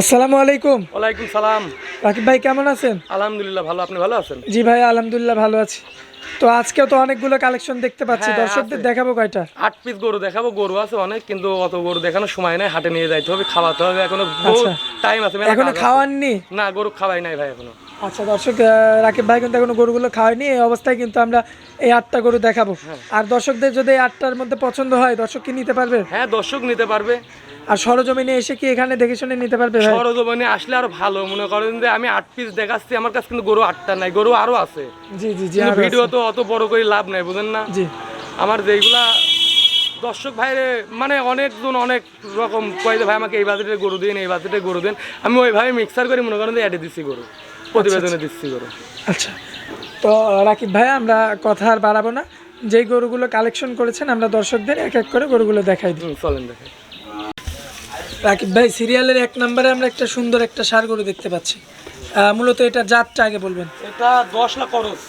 আসসালামু আলাইকুম। ওয়ালাইকুম সালাম। রাকিব ভাই কেমন আছেন? আলহামদুলিল্লাহ ভালো। আপনি ভালো আছেন? জি ভাই আলহামদুলিল্লাহ ভালো আছি। তো আজকেও তো অনেকগুলো কালেকশন দেখতে পাচ্ছি। হ্যাঁ, দর্শকদের দেখাবো কয়টা? আট পিস গরু দেখাবো। গরু আছে অনেক কিন্তু অত গরু দেখানোর সময় নাই। হাটে নিয়ে যাইতে হবে খাওয়াতে হবে। এখনও আচ্ছা। টাইম আছে। মেলা এখনও খাওয়াননি? না গরু খাওয়াই নাই ভাই এখনও। আচ্ছা দর্শক রাকিব ভাই কিন্তু এখনও গরুগুলো খাওয়ায়নি এই অবস্থায় কিন্তু আমরা এই আটটা গরু দেখাবো। হ্যাঁ। আর দর্শকদের যদি এই আটটার মধ্যে পছন্দ হয় দর্শক কি নিতে পারবে? হ্যাঁ দর্শক নিতে পারবে। আর সরজমিনে এসে কি এখানে দেখে শুনে নিতে পারবে ভাই? সরজমিনে আসলে আরও ভালো মনে করেন যে আমি আট পিস দেখাচ্ছি আমার কাছে কিন্তু গরু আটটা নাই গরু আরও আছে। জি জি জি ভিডিও। তো অত বড় করে লাভ নাই বুঝেন না? জি। আমার যেগুলা দর্শক ভাইরে মানে অনেকজন অনেক রকম কয় যে ভাই আমাকে এই বাজেটে গরু দিন এই বাজেটে গরু দিন। আমি ওইভাবে মিক্সার করে মনে করেন যে অ্যাডে দিচ্ছি গরু। প্রতিবেদনে দিচ্ছি গরু। আচ্ছা। তো রাকিব ভাই আমরা কথা আর বাড়াবো না। যে গরুগুলো কালেকশন করেছেন আমরা দর্শকদের এক এক করে গরুগুলো দেখাই দিই। চলেন দেখাই। রাকিব ভাই সিরিয়ালের এক নম্বরে আমরা একটা সুন্দর একটা সার গরু দেখতে পাচ্ছি। মূলত এটা জাতটা আগে বলবেন। এটা দশ লাখ খরচ।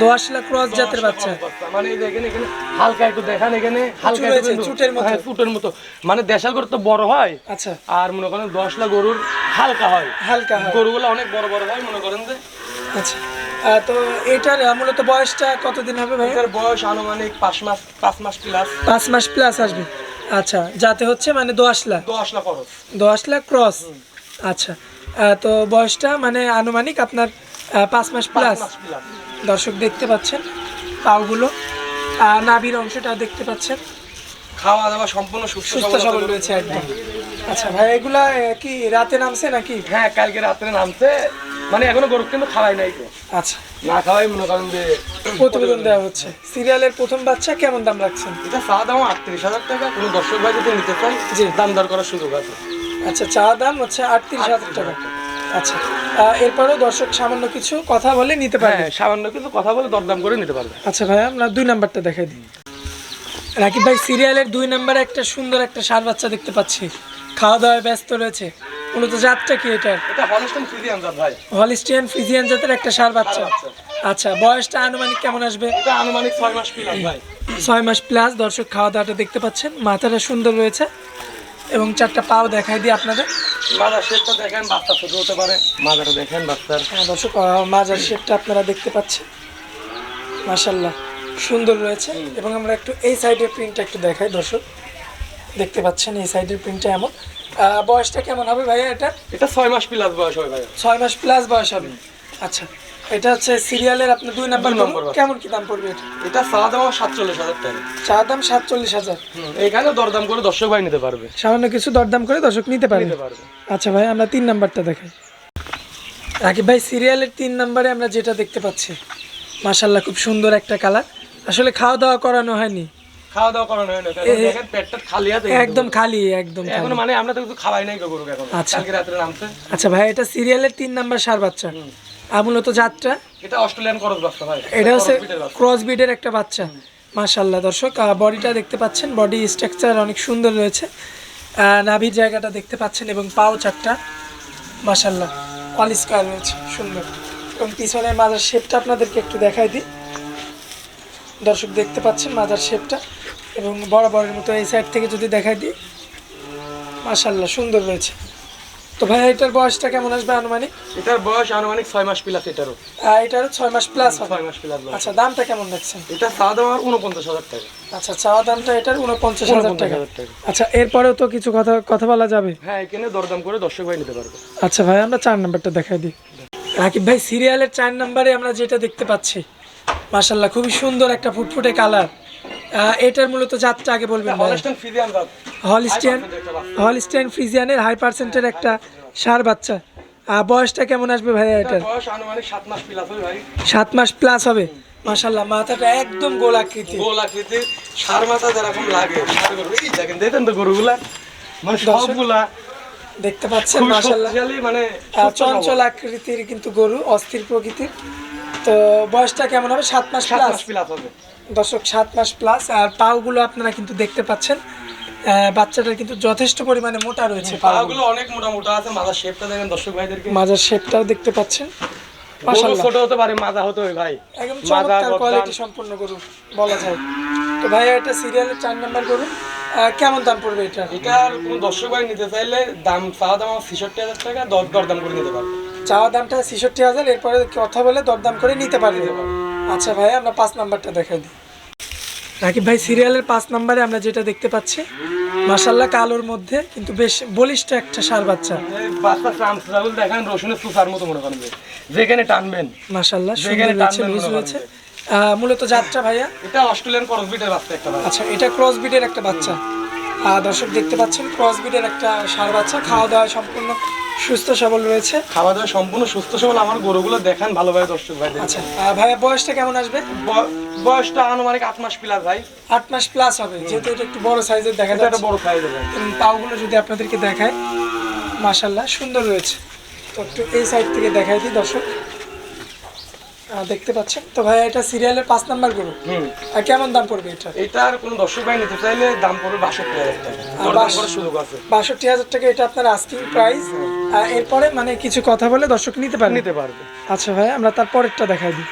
দোয়াশ লাখ ক্রস জাতের বাচ্চা। মানে এই দেখেন এখানে হালকা একটু দেখান এখানে হালকা চুটের মতো। হ্যাঁ, চুটের মতো। মানে দেশাল গরু তো বড় হয়। আচ্ছা। আর মনে করেন দশ লাখ গরুর হালকা হয়। হালকা গরুগুলো অনেক বড় বড় হয় মনে করেন যে। আচ্ছা। তো এটার মূলত বয়সটা কতদিন হবে ভাই? এটার বয়স আনুমানিক পাঁচ মাস পাঁচ মাস প্লাস পাঁচ মাস প্লাস আসবে। আচ্ছা যাতে হচ্ছে মানে দোয়াশ লাখ দশ লাখ দোয়াশ লাখ ক্রস। আচ্ছা। তো বয়সটা মানে আনুমানিক আপনার পাঁচ মাস প্লাস দর্শক দেখতে পাচ্ছেন পাওগুলো। নাভির অংশটা দেখতে পাচ্ছেন। খাওয়া দাওয়া সম্পূর্ণ সুস্থ সবল রয়েছে একদম। আচ্ছা ভাই এগুলা কি রাতে নামছে নাকি? হ্যাঁ কালকে রাতে নামছে। মানে এখনও গরু কিন্তু খাওয়াই নাই তো। আচ্ছা। না খাওয়াই মনে করেন যে প্রতিবেদন দেওয়া হচ্ছে। সিরিয়ালের প্রথম বাচ্চা কেমন দাম রাখছেন? এটা চা দাম আটত্রিশ হাজার টাকা। কোনো দর্শক ভাই যদি নিতে চাই যে দাম দর করার সুযোগ আছে। আচ্ছা চা দাম হচ্ছে আটত্রিশ হাজার টাকা। আচ্ছা। এরপরেও দর্শক সামান্য কিছু কথা বলে নিতে পারবে। হ্যাঁ সামান্য কিছু কথা বলে দরদাম করে নিতে পারবে। আচ্ছা ভাই আমরা দুই নাম্বারটা দেখাই দিই। রাকিব ভাই সিরিয়ালের দুই নাম্বারে একটা সুন্দর একটা সার বাচ্চা দেখতে পাচ্ছি। খাওয়া দাওয়ায় ব্যস্ত রয়েছে। মূলত জাতটা কি এটার? এটা হলস্টন ফ্রিজিয়ান জাত ভাই। হলিস্টিয়ান ফ্রিজিয়ান জাতের একটা সার বাচ্চা। আচ্ছা বয়সটা আনুমানিক কেমন আসবে? এটা আনুমানিক ছয় মাস পিলার ভাই। ছয় মাস প্লাস দর্শক খাওয়া দাওয়াটা দেখতে পাচ্ছেন। মাথাটা সুন্দর রয়েছে। এবং চারটা পাও দেখাই দিই আপনাদের। মাদার শেপটা দেখেন বাচ্চা ছোট হতে পারে। মাদারটা দেখেন বাচ্চার। হ্যাঁ দর্শক মাজার শেপটা আপনারা দেখতে পাচ্ছেন। মাশাল্লাহ সুন্দর রয়েছে। এবং আমরা একটু এই সাইডের প্রিন্টটা একটু দেখাই দর্শক। দেখতে পাচ্ছেন এই সাইডের প্রিন্টটা এমন। বয়সটা কেমন হবে ভাইয়া এটা? এটা ছয় মাস প্লাস বয়স হয় ভাই ছয় মাস প্লাস বয়স হবে। আচ্ছা এটা হচ্ছে সিরিয়ালের আপনার দুই নাম্বার নম্বর কেমন কি দাম পড়বে এটা? এটা চা দাম সাতচল্লিশ হাজার টাকা। চা দাম সাতচল্লিশ হাজার। এখানে দরদাম করে দর্শক ভাই নিতে পারবে। সামান্য কিছু দরদাম করে দর্শক নিতে পারবে। আচ্ছা ভাই আমরা তিন নাম্বারটা দেখাই। রাকিব ভাই সিরিয়ালের তিন নাম্বারে আমরা যেটা দেখতে পাচ্ছি মাশাল্লাহ খুব সুন্দর একটা কালার। আসলে খাওয়া দাওয়া করানো হয়নি। খাওয়া দাওয়া করানো হয় না কারণ দেখেন পেটটা খালি আছে একদম খালি একদম। এখন মানে আমরা তো কিছু খাওয়াই নাই গরু এখন। আচ্ছা। কালকে রাত্রে নামছে। আচ্ছা ভাই এটা সিরিয়ালের তিন নাম্বার সার বাচ্চা। আর মূলত জাতটা এটা অস্ট্রেলিয়ান করস বাচ্চা ভাই এটা হচ্ছে করস বিডের একটা বাচ্চা। মাশাল্লাহ দর্শক বডিটা দেখতে পাচ্ছেন। বডি স্ট্রাকচার অনেক সুন্দর রয়েছে। নাভির জায়গাটা দেখতে পাচ্ছেন এবং পাও চারটা। মাশাল্লাহ পলিস্কার রয়েছে সুন্দর। এবং পিছনে মাজার শেপটা আপনাদেরকে একটু দেখাই দিই। দর্শক দেখতে পাচ্ছেন মাজার শেপটা এবং বড় বড়ের মতো এই সাইড থেকে যদি দেখাই দিই মাশাল্লাহ সুন্দর রয়েছে। তো ভাই এটার বয়সটা কেমন আসবে আনুমানিক? এটার বয়স আনুমানিক ছয় মাস প্লাস এটারও। এটারও ছয় মাস প্লাস ছয় মাস প্লাস আচ্ছা দামটা কেমন দেখছেন? এটা চা দাম আর উনপঞ্চাশ হাজার টাকা। আচ্ছা চাওয়া দামটা এটার উনপঞ্চাশ হাজার টাকা। আচ্ছা এরপরেও তো কিছু কথা কথা বলা যাবে? হ্যাঁ এখানে দরদাম করে দর্শক ভাই নিতে পারবে। আচ্ছা ভাই আমরা চার নাম্বারটা দেখাই দিই। রাকিব ভাই সিরিয়ালের চার নাম্বারে আমরা যেটা দেখতে পাচ্ছি মাশাল্লাহ খুবই সুন্দর একটা ফুটফুটে কালার এটার মূলত জাতটা আগে বলবেন হলিস্টিয়ান হলিস্টিয়ান ফ্রিজিয়ানের হাই পার্সেন্টের একটা সার বাচ্চা। বয়সটা কেমন আসবে ভাই এটার এটার? বয়স আনুমানিক সাত মাস প্লাস হবে মাশাল্লাহ মাথাটা একদম গোল আকৃতি গোল আকৃতির। সার মাথা যেরকম লাগে এই দেখেন দেখেন তো গরুগুলা। মানে সবগুলা দেখতে পাচ্ছেন মাশাল্লাহ মানে চঞ্চল আকৃতির কিন্তু গরু অস্থির প্রকৃতির। তো বয়সটা কেমন হবে? সাত মাস সাত প্লাস মাস প্লাস হবে। দর্শক সাত মাস প্লাস আর পাগুলো আপনারা কিন্তু দেখতে পাচ্ছেন। বাচ্চাটার কিন্তু যথেষ্ট পরিমাণে মোটা রয়েছে পাগুলো অনেক মোটা মোটা আছে মাথার শেপটা দেখেন দর্শক ভাইদেরকে। মাজার শেপটাও দেখতে পাচ্ছেন। ছোট হতে পারে মাজা হতে হয় ভাই। একদম চমৎকার কোয়ালিটি সম্পূর্ণ গরু বলা যায়। তো ভাইয়া এটা সিরিয়ালের চার নাম্বার গরু। কেমন দাম পড়বে এটা এটার কোনো দর্শক ভাই নিতে চাইলে দাম চাওয়া দাম আমার ছেষট্টি হাজার টাকা দর দরদাম করে নিতে পারবে। চাওয়া দামটা ছেষট্টি হাজার এরপরে কথা বলে দরদাম করে নিতে পারবে। আচ্ছা ভাই আমরা পাঁচ নাম্বারটা দেখাই দিই। রাকিব ভাই সিরিয়ালের পাঁচ নাম্বারে আমরা যেটা দেখতে পাচ্ছি মাসাল্লাহ কালোর মধ্যে কিন্তু বেশ বলিষ্ঠ একটা সার বাচ্চা। দেখেন রসুনের সুসার মতো মনে করেন যেখানে টানবেন। মাসাল্লাহ রয়েছে টানবেন আহ, মূলত যাত্রা ভাইয়া? এটা অস্ট্রেলিয়ান করসবিটের বাচ্চা একটা আচ্ছা এটা ক্রস বিটের একটা বাচ্চা। দর্শক দেখতে পাচ্ছেন ক্রস বিটের একটা সার বাচ্চা খাওয়া দাওয়া সম্পূর্ণ সুস্থ সবল রয়েছে? খাওয়া দাওয়া সম্পূর্ণ সুস্থ সবল। আমার গরুগুলো দেখান ভালোভাবে দর্শক ভাই আচ্ছা ভাইয়া বয়সটা কেমন আসবে? বয়সটা আনুমানিক আট মাস প্লাস ভাই। আট মাস প্লাস হবে যেহেতু এটা একটু বড় সাইজের দেখা এটা একটা বড় সাইজের পাগুলো যদি আপনাদেরকে দেখায় মাশাল্লাহ সুন্দর রয়েছে। তো একটু এই সাইড থেকে দেখাই দিই দর্শক। দেখতে পাচ্ছেন? তো ভাই এটা সিরিয়ালের পাঁচ নাম্বার গরু। হুম। আর কেমন দাম পড়বে এটা? এটার কোনো দর্শক ভাই নিতে চাইলে দাম পড়বে বাষট্টি হাজার টাকা। বাষট্টি হাজার টাকা এটা আপনার আস্কিং প্রাইস এরপরে মানে কিছু কথা বলে দর্শক নিতে পারেন নিতে পারবে। আচ্ছা ভাই আমরা তার পরেরটা দেখাই দিই।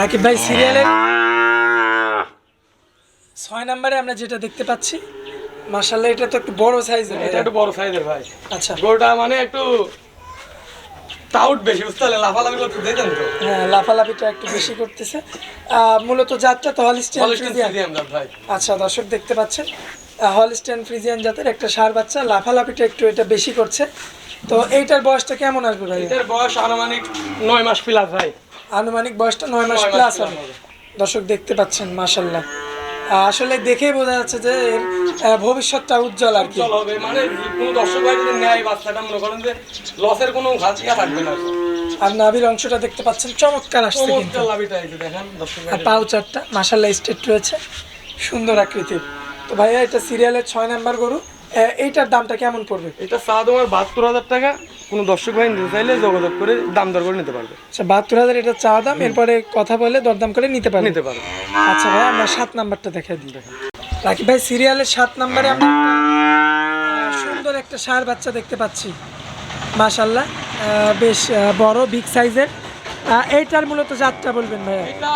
রাকিব ভাই সিরিয়ালের ছয় নম্বরে আমরা যেটা দেখতে পাচ্ছি মার্শাল্লাহ এটা তো একটু বড় সাইজের এটা একটু বড় সাইজের ভাই। আচ্ছা। গরুটা মানে একটু টাউট বেশি বুঝতে পারলে লাফালাফি করতে দিতেন তো। হ্যাঁ লাফালাফিটা একটু বেশি করতেছে। মূলত তো হলিস্টিয়ান ফ্রিজিয়ান। ভাই। আচ্ছা দর্শক দেখতে পাচ্ছেন হলিস্টিয়ান ফ্রিজিয়ান জাতের একটা সার বাচ্চা লাফালাফিটা একটু এটা বেশি করছে। তো এইটার বয়সটা কেমন আসবে ভাই এটার বয়স আনুমানিক নয় মাস প্লাস ভাই। আনুমানিক বয়সটা নয় মাস প্লাস হবে। দর্শক দেখতে পাচ্ছেন মাশাল্লাহ আসলে দেখেই বোঝা যাচ্ছে যে এর ভবিষ্যৎটা উজ্জ্বল আর কি। চল হবে মানে কোনো দর্শক ভাই যদি নেয় বাচ্চাটা মনে করেন যে লসের কোনো ঘাটিয়া থাকবে না। আর নাভির অংশটা দেখতে পাচ্ছেন চমৎকার আসছে কিন্তু। চমৎকার লাভিটা এই যে দেখেন দর্শক ভাই আর পাউ চারটা মাশাল্লাহ স্টেট রয়েছে। সুন্দর আকৃতির। তো ভাইয়া এটা সিরিয়ালের ছয় নাম্বার গরু। এইটার দামটা কেমন পড়বে? এটা চা তোমার বাহাত্তর হাজার টাকা। কোনো দর্শক ভাই নিতে চাইলে যোগাযোগ করে দাম দর করে নিতে পারবে। আচ্ছা বাহাত্তর হাজার এটা চা দাম এরপরে কথা বলে দরদাম করে নিতে পারবেন নিতে পারবে। আচ্ছা ভাই আমরা সাত নাম্বারটা দেখাই দিই। রাকিব ভাই সিরিয়ালের সাত নাম্বারে আমরা সুন্দর একটা সার বাচ্চা দেখতে পাচ্ছি। মাশাল্লাহ বেশ বড় বিগ সাইজের এইটার মূলত জাতটা বলবেন ভাইয়া? এটা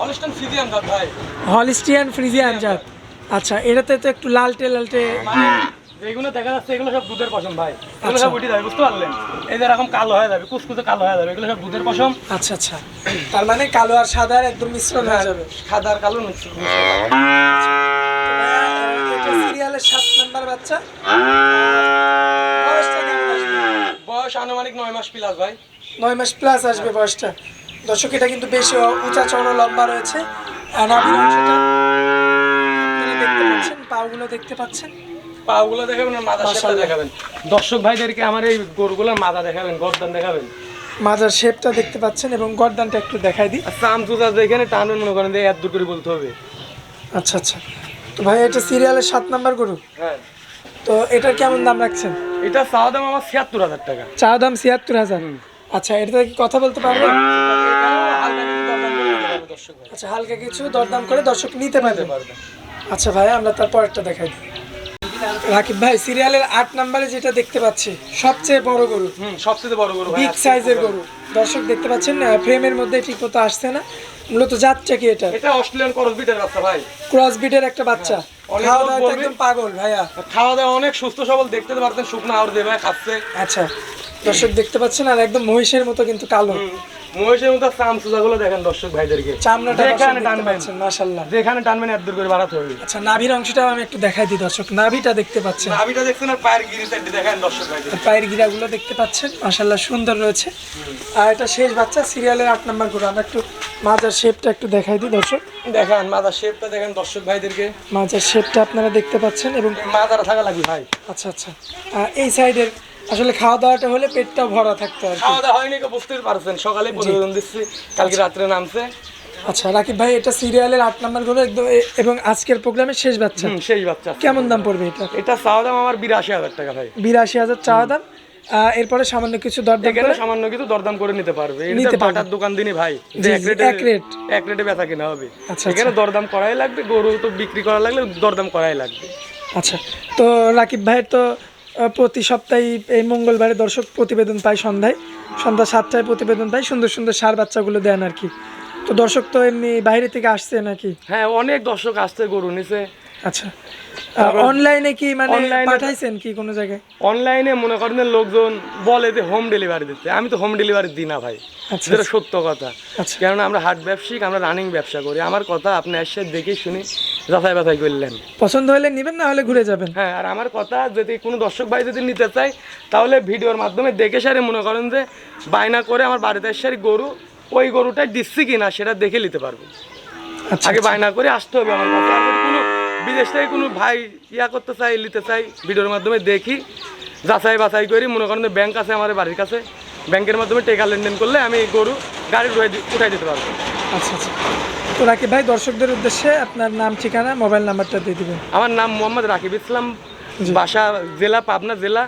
হলিস্টান ফিজিয়ান জাত ভাই। হলিস্টিয়ান ফ্রিজিয়ান জাত। আচ্ছা এটাতে তো একটু লালটে লালটে। মানে যেগুলো দেখা যাচ্ছে এগুলো সব দুধের পশম ভাই। এগুলো আচ্ছা। সব উঠে যাবে বুঝতে পারলেন? এই যে এরকম কালো হয়ে যাবে কুচকুচে কালো হয়ে যাবে এগুলো সব দুধের পশম। আচ্ছা আচ্ছা। তার মানে কালো আর সাদার একদম মিশ্রণ হয়ে যাবে। সাদা আর কালো এটা সিরিয়ালের সাত নাম্বার বাচ্চা? বয়স আনুমানিক নয় মাস প্লাস ভাই। নয় মাস প্লাস আসবে বয়সটা। দর্শক এটা কিন্তু বেশ উঁচা চড়ো লম্বা রয়েছে। আর নাভির অংশটা দেখতে পাচ্ছেন? পাগুলো দেখতে পাচ্ছেন? পাগুলো দেখাবেন আর মাথা শেপটা দেখাবেন। দর্শক ভাইদেরকে আমার এই গরুগুলোর মাথা দেখাবেন গর্দান দেখাবেন। মাজার শেপটা দেখতে পাচ্ছেন এবং গর্দানটা একটু দেখাই দিই। চাম চুচা যেখানে টানবেন মনে করেন এত দূর করে বলতে হবে। আচ্ছা আচ্ছা। তো ভাই এটা সিরিয়ালের সাত নাম্বার গরু? হ্যাঁ। তো এটার কেমন দাম রাখছেন? এটা চাওয়া দাম আমার ছিয়াত্তর হাজার টাকা। চা দাম ছিয়াত্তর হাজার? আচ্ছা এটাতে কি কথা বলতে পারবেন দর্শক আচ্ছা হালকা কিছু দরদাম করে দর্শক নিতে পারবে। পারবে। আচ্ছা ভাই আমরা তারপর একটা দেখাই দিই। রাকিব ভাই সিরিয়ালের আট নাম্বারে যেটা দেখতে পাচ্ছি সবচেয়ে বড় গরু। হুম সবচেয়ে বড় গরু বিগ সাইজের গরু। দর্শক দেখতে পাচ্ছেন ফ্রেমের মধ্যে ঠিক মতো আসছে না। মূলত যাচ্ছে কি এটা? এটা অস্ট্রেলিয়ান করস বিটের বাচ্চা ভাই। ক্রস বিটের একটা বাচ্চা। খাওয়া লোক দাওয়া একদম পাগল ভাইয়া। খাওয়া দাওয়া অনেক সুস্থ সবল দেখতে পারতেন শুকনো আউর দেবে খাচ্ছে। আচ্ছা দর্শক দেখতে পাচ্ছেন আর একদম মহিষের মতো কিন্তু কালো। মহিষের মতো চাম চুচাগুলো দেখেন দর্শক ভাইদেরকে। চামড়াটা যেখানে টানবেন মাশাল্লাহ যেখানে টানবেন এত দূর করে বাড়াতে হবে। আচ্ছা নাভির অংশটাও আমি একটু দেখাই দিই দর্শক। নাভিটা দেখতে পাচ্ছেন। নাভিটা দেখছেন আর পায়ের গিরি সাইডে দেখেন দর্শক ভাইদের। পায়ের গিরাগুলো দেখতে পাচ্ছেন মাশাল্লাহ সুন্দর রয়েছে। আর এটা শেষ বাচ্চা সিরিয়ালের আট নাম্বার গরু আমরা একটু মাজার শেপটা একটু দেখাই দিই দর্শক। দেখেন মাথার শেপটা দেখেন দর্শক ভাইদেরকে। মাজার শেপটা আপনারা দেখতে পাচ্ছেন এবং মাথাটা থাকা লাগবে ভাই। আচ্ছা আচ্ছা। এই সাইডের আসলে খাওয়া দাওয়াটা হলে পেটটা ভরা থাকতো আর খাওয়া দাওয়া হয়নি কেউ বুঝতে পারছেন। সকালে প্রতিবেদন দিচ্ছি কালকে রাত্রে নামছে। আচ্ছা রাকিব ভাই এটা সিরিয়ালের আট নাম্বার গরু একদম এবং আজকের প্রোগ্রামের শেষ বাচ্চা। সেই বাচ্চা। কেমন দাম পড়বে এটা? এটা চাওয়া দাম আমার বিরাশি হাজার টাকা ভাই। বিরাশি হাজার চাওয়া দাম। এরপরে সামান্য কিছু দরদাম করে সামান্য কিছু দরদাম করে নিতে পারবে। নিতে এটা পারবে। দোকান দিনই ভাই এক রেটে এক রেট। এক রেটে বেচা কিনা হবে। আচ্ছা, এখানে দরদাম করাই লাগবে গরু তো বিক্রি করা লাগলে দরদাম করাই লাগবে। আচ্ছা তো রাকিব ভাইয়ের তো প্রতি সপ্তাহে এই মঙ্গলবারে দর্শক প্রতিবেদন পায় সন্ধ্যায়। সন্ধ্যা সাতটায় প্রতিবেদন পায়, সুন্দর সুন্দর সার বাচ্চাগুলো দেন আর কি। তো দর্শক তো এমনি বাইরে থেকে আসছে নাকি? হ্যাঁ অনেক দর্শক আসছে, গরু নিছে। আচ্ছা। অনলাইনে কি মানে পাঠাইছেন কি কোনো জায়গায়? অনলাইনে মনে করেন লোকজন বলে যে হোম ডেলিভারি দিতে। আমি তো হোম ডেলিভারি দিই না ভাই। আচ্ছা, যেটা সত্য কথা। আচ্ছা। কেননা আমরা হাট ব্যবসায়িক আমরা রানিং ব্যবসা করি। আমার কথা আপনি এসে দেখে শুনি যাচাই বাছাই করলেন। পছন্দ হলে নেবেন না হলে ঘুরে যাবেন? হ্যাঁ আর আমার কথা যদি কোনো দর্শক ভাই যদি নিতে চায় তাহলে ভিডিওর মাধ্যমে দেখে সারে মনে করেন যে বায়না করে আমার বাড়িতে এসে গরু ওই গরুটাই দিচ্ছি কিনা সেটা দেখে নিতে পারব। আচ্ছা আগে বায়না করে আসতে হবে আমার কোনো বিদেশ থেকে কোনো ভাই ইয়া করতে চাই নিতে চাই ভিডিওর মাধ্যমে দেখি যাচাই বাছাই করি। মনে করেন ব্যাংক আছে আমার বাড়ির কাছে। ব্যাংকের মাধ্যমে টাকা লেনদেন করলে আমি গরু গাড়ি উঠাই দিতে পারব। আচ্ছা আচ্ছা। তো রাকিব ভাই দর্শকদের উদ্দেশ্যে আপনার নাম ঠিকানা মোবাইল নাম্বারটা দিয়ে দিবেন। আমার নাম মোহাম্মদ রাকিব ইসলাম বাসা জেলা পাবনা জেলা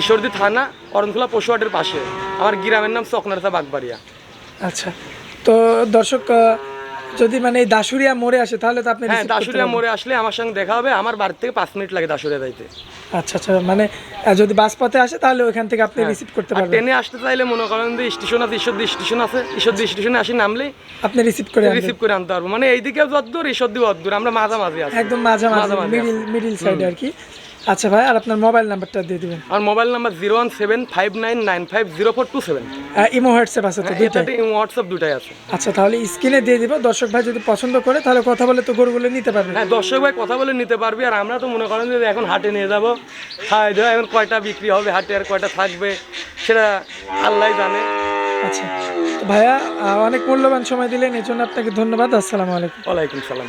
ঈশ্বরদী থানা অরণখোলা পশুহাটের পাশে। আমার গ্রামের নাম চকনারসা বাগবাড়িয়া। আচ্ছা। তো দর্শক যদি মানে এই দাসুরিয়া মোড়ে আসে তাহলে তো আপনি হ্যাঁ দাসুরিয়া মোড়ে আসলে আমার সঙ্গে দেখা হবে আমার বাড়ি থেকে পাঁচ মিনিট লাগে দাসুরিয়া যাইতে। আচ্ছা আচ্ছা মানে যদি বাস পথে আসে তাহলে ওইখান থেকে আপনি রিসিভ করতে হ্যাঁ। পারবেন। ট্রেনে আসতে চাইলে মনে করেন যে স্টেশন আছে ঈশ্বরদী স্টেশন আছে ঈশ্বরদী স্টেশনে আসি নামলেই আপনি রিসিভ করে রিসিভ করে আনতে পারব। মানে এইদিকে যদ্দূর ঈশ্বরদী অদ্দূর আমরা মাঝামাঝি আছি। একদম মাঝামাঝি মিডিল মিডিল সাইডে আর কি। আচ্ছা ভাই আর আপনার মোবাইল নাম্বারটা দিয়ে দিবেন। আর mobile number zero one seven five nine nine five zero four two seven. আহ, ইমো হোয়াটসঅ্যাপ আছে তো দুইটাই? এটাতে হোয়াটসঅ্যাপ দুটাই আছে। আচ্ছা তাহলে স্ক্রিনে দিয়ে দিব। দর্শক ভাই যদি পছন্দ করে তাহলে কথা বলে তো গরুগুলো নিতে পারবে। হ্যাঁ দর্শক ভাই কথা বলে নিতে পারবি আর আমরা তো মনে করেন যে এখন হাটে নিয়ে যাব। খাওয়াই দেওয়া এখন কয়টা বিক্রি হবে হাটে আর কয়টা থাকবে সেটা আল্লাহ জানে। আচ্ছা ভাইয়া অনেক মূল্যবান সময় দিলেন এই জন্য আপনাকে ধন্যবাদ। আসসালামু আলাইকুম। ওয়ালাইকুম সালাম।